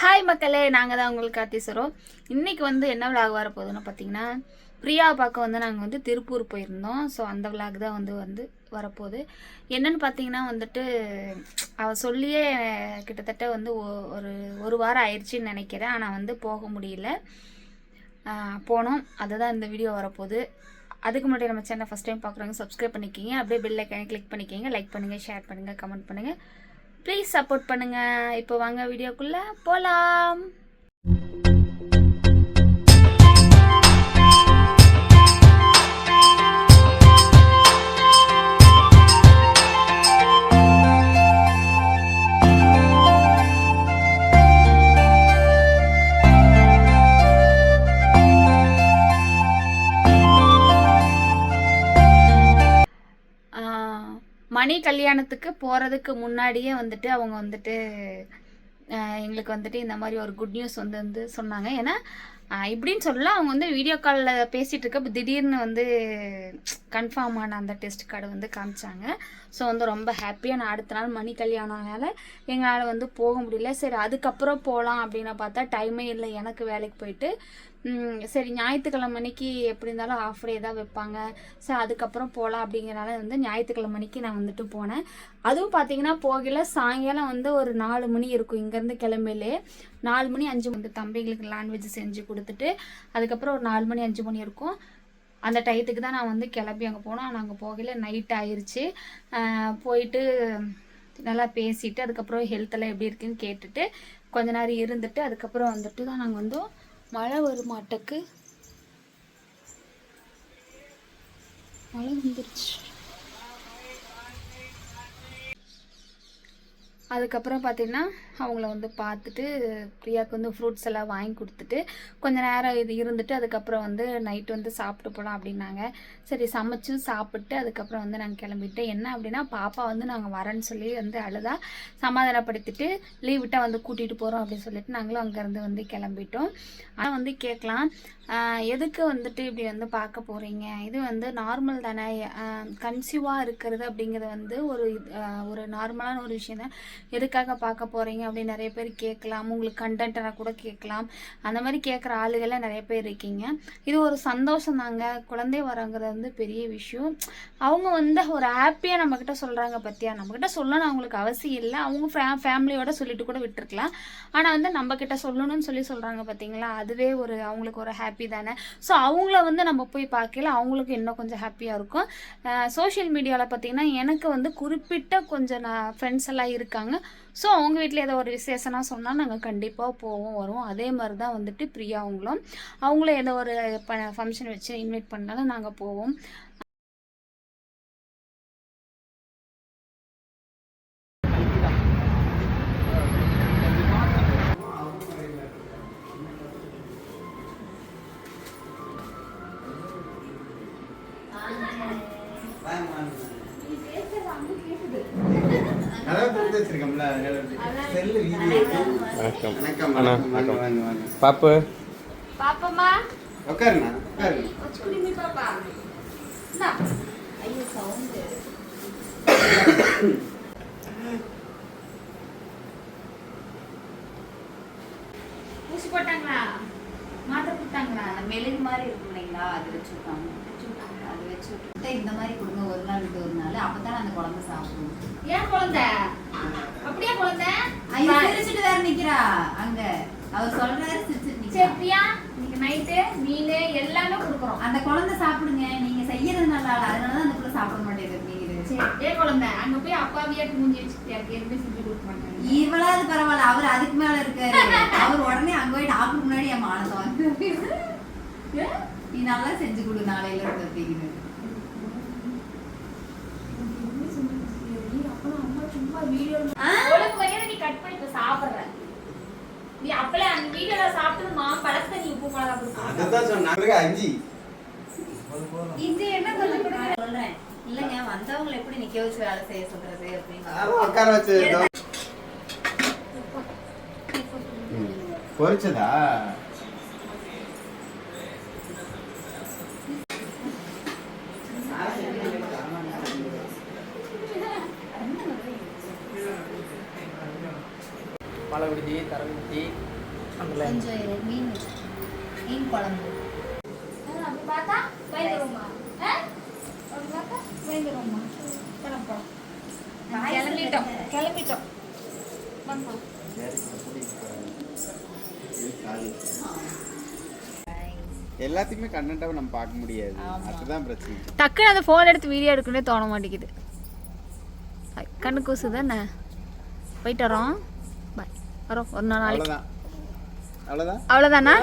Hi மக்களே நாங்கள் தான் உங்களுக்கு கார்த்தீஸ்வரம் இன்றைக்கி வந்து என்ன விளாக் வர போகுதுன்னு பார்த்தீங்கன்னா பிரியா பார்க்க வந்து நாங்கள் வந்து திருப்பூர் போயிருந்தோம். ஸோ அந்த விளாக் தான் வந்து வந்து வரப்போகுது என்னன்னு பார்த்தீங்கன்னா வந்துட்டு அவள் சொல்லியே கிட்டத்தட்ட வந்து ஒ- ஒரு ஒரு வாரம் ஆயிடுச்சுன்னு நினைக்கிறேன். ஆனால் வந்து போக முடியல. போனோம். அதுதான் இந்த வீடியோ வரப்போகுது அதுக்கு முன்னாடி நம்ம சேனல் ஃபஸ்ட் டைம் பார்க்குறவங்க சப்ஸ்கிரைப் பண்ணிக்கிங்க. அப்படியே பெல் கிளிக் பண்ணிக்கிங்க. லைக் பண்ணுங்கள் ஷேர் பண்ணுங்கள் கமெண்ட் பண்ணுங்கள் ப்ளீஸ் சப்போர்ட் பண்ணுங்கள் இப்போ வாங்க வீடியோக்குள்ளே போகலாம் மணி கல்யாணத்துக்கு போகிறதுக்கு முன்னாடியே வந்துட்டு அவங்க வந்துட்டு எங்களுக்கு வந்துட்டு இந்த மாதிரி ஒரு குட் நியூஸ் வந்து வந்து சொன்னாங்க. ஏன்னா இப்படின்னு சொல்லலாம் அவங்க வந்து வீடியோ காலில் பேசிகிட்டு இருக்க திடீர்னு வந்து கன்ஃபார்ம் ஆன அந்த டெஸ்ட் கார்டு வந்து காமிச்சாங்க. ஸோ வந்து ரொம்ப ஹாப்பியாக நான் அடுத்த நாள் மணி கல்யாணம்னால எங்களால் வந்து போக முடியல. சரி அதுக்கப்புறம் போகலாம் அப்படின்னு பார்த்தா டைமே இல்லை எனக்கு வேலைக்கு போயிட்டு. சரி ஞாயிற்றுக்கிழமை அன்னைக்கு எப்படி இருந்தாலும் ஆஃப் டே தான் வைப்பாங்க. சரி அதுக்கப்புறம் போகலாம் அப்படிங்கிறனால வந்து ஞாயிற்றுக்கிழமை அன்னைக்கு நான் வந்துட்டு போனேன். அதுவும் பார்த்தீங்கன்னா போகல சாயங்காலம் வந்து ஒரு நாலு மணி இருக்கும். இங்கேருந்து கிளம்பிலே நாலு மணி அஞ்சு மணி தம்பிங்களுக்கு லாண்ட்வேஜ் செஞ்சு கொடுத்துட்டு அதுக்கப்புறம் ஒரு நாலு மணி அஞ்சு மணி இருக்கும். அந்த டயத்துக்கு தான் நான் வந்து கிளம்பி அங்கே போனோம். ஆனால் அங்கே போகல நைட் ஆயிடுச்சு போயிட்டு நல்லா பேசிட்டு அதுக்கப்புறம் ஹெல்த்தெல்லாம் எப்படி இருக்குன்னு கேட்டுட்டு கொஞ்ச நேரம் இருந்துட்டு அதுக்கப்புறம் வந்துட்டு தான் நாங்கள் வந்தோம். மழை வருமாட்டக்கு மழை வந்துருச்சு. அதுக்கப்புறம் பார்த்தீங்கன்னா அவங்கள வந்து பார்த்துட்டு பிரியாவுக்கு வந்து ஃப்ரூட்ஸ் எல்லாம் வாங்கி கொடுத்துட்டு கொஞ்ச நேரம் இது இருந்துட்டு அதுக்கப்புறம் வந்து நைட் வந்து சாப்பிட்டு போகலாம் அப்படின்னாங்க. சரி சமைச்சு சாப்பிட்டு அதுக்கப்புறம் வந்து நாங்கள் கிளம்பிட்டோம். என்ன அப்படின்னா பாப்பா வந்து நாங்கள் வரேன்னு சொல்லி வந்து அழுதா சமாதானப்படுத்திட்டு லீவ் விட்டால் வந்து கூட்டிகிட்டு போகிறோம் அப்படின்னு சொல்லிட்டு நாங்களும் அங்கேருந்து வந்து கிளம்பிட்டோம். ஆனால் வந்து கேட்கலாம் எதுக்கு வந்துட்டு இப்படி வந்து பார்க்க போகிறீங்க இது வந்து நார்மல் தானே கன்சீவாக இருக்கிறது அப்படிங்கிறது வந்து ஒரு ஒரு நார்மலான ஒரு விஷயம் தான் எதுக்காக பார்க்க போகிறீங்க அப்படின்னு நிறைய பேர் கேட்கலாம். உங்களுக்கு கண்டென்ட்டாக கூட கேட்கலாம். அந்த மாதிரி கேட்குற ஆளுகள்லாம் நிறைய பேர் இருக்கீங்க. இது ஒரு சந்தோஷம் தாங்க. குழந்தை வரங்கிறது வந்து பெரிய விஷயம். அவங்க வந்து ஒரு ஹாப்பியாக நம்மக்கிட்ட சொல்கிறாங்க பற்றியா நம்மக்கிட்ட சொல்லணும் அவங்களுக்கு அவசியம் இல்லை. அவங்க ஃபே ஃபேமிலியோட சொல்லிட்டு கூட விட்டுருக்கலாம். ஆனால் வந்து நம்மக்கிட்ட சொல்லணும்னு சொல்லி சொல்கிறாங்க பார்த்தீங்களா அதுவே ஒரு அவங்களுக்கு ஒரு ஹாப்பி தானே. ஸோ அவங்கள வந்து நம்ம போய் பார்க்கல அவங்களுக்கு இன்னும் கொஞ்சம் ஹாப்பியாக இருக்கும். சோஷியல் மீடியாவில் பார்த்தீங்கன்னா எனக்கு வந்து குறிப்பிட்ட கொஞ்சம் நான் ஃப்ரெண்ட்ஸ் எல்லாம் இருக்காங்க. ஸோ அவங்க வீட்டில் ஏதோ ஒரு விசேஷம்னா சொன்னால் நாங்கள் கண்டிப்பாக போவோம் வருவோம். அதே மாதிரி தான் வந்துட்டு பிரியா அவங்களும். அவங்களும் ஏதோ ஒரு ஃபங்க்ஷன் வச்சு இன்வைட் பண்ணாலும் நாங்கள் போவோம். கதவை திறந்து பாப்பு? பாப்பம்மா? உட்காருண்ணா உட்காருங்க. குடிமி பாப்பா. ஐயோ சவுண்டு ஊசி போட்டாங்களா மாத்திரை கொடுத்தாங்களா அந்த மெழுகு மாதிரி இருக்கும் இல்லைங்களா அது வச்சு விட்டாங்க வச்சு விட்டாங்க அது விட்டு இந்த மாதிரி கொடுங்க ஒரு நாள் விட்டு ஒரு நாள். அப்பதான் அந்த குழந்தை சாப்பிடும். ஏன் குழந்தை? அப்படியே குழந்தை? ஐயோ சிரிச்சுட்டு வேற நிக்கிறா. அங்க அவர் சொல்றாரு சிரிச்சுட்டு சரியா இன்னைக்கு நைட்டு மீன் எல்லாமே கொடுக்குறோம். அந்த குழந்தை சாப்பிடுங்க. நீங்க செய்யறது நல்லா அதனாலதான் அந்த பிள்ளை சாப்பிட மாட்டேங்குது அப்படிங்குது சரி ஏ குழந்தை அங்க போய் அப்பாவியாட்டு மூஞ்சி வச்சுட்டு இருக்கு. எதுவுமே செஞ்சு கொடுக்க மாட்டாங்க இவளாவது பரவாயில்ல. அவர் அதுக்கு மேல இருக்காரு. அவர் உடனே அங்க போய் டாக்டர் முன்னாடி என் மானத்தை வந்து நீ நல்லா செஞ்சு கொடு நாளையில இருந்து அப்படிங்குது ஒழுங்கு மரியாதை நீ கட் பண்ணி இப்ப சாப்பிடுற நீ அப்பல அந்த வீடியோல சாப்பிட்டு மா பழத்தை நீ உப்பு மிளகா கொடுக்கணும் அதுதான் சொன்னா பிறகு அஞ்சு இது என்ன கொஞ்சம் கூட சொல்றேன். இல்லைங்க வந்தவங்களை எப்படி நிக்க வச்சு வேலை செய்ய சொல்றது அப்படின்னு உட்கார வச்சு. பொரிச்சதா? மழை விடுதி தரவு கொஞ்சம் இரு, மீன் மீன் குழம்பு. அப்படி பார்த்தா பயந்துருமா அப்படி பார்த்தா பயந்துருமா கிளம்புறோம் கிளம்பிட்டோம். கிளம்பிட்டோம். வந்தோம். எல்லாத்தையுமே கண்டென்ட்டாக நம்ம பார்க்க முடியாது. அதுதான் பிரச்சனை. டக்குன்னு அந்த ஃபோன் எடுத்து வீடியோ எடுக்கணும்னே தோண மாட்டேங்குது. கண்ணு கூசு தானே போயிட்டு வரோம். வரோம். ஒரு நாள் நாளைக்கு. அவ்வளோதான் அவ்வளோதானா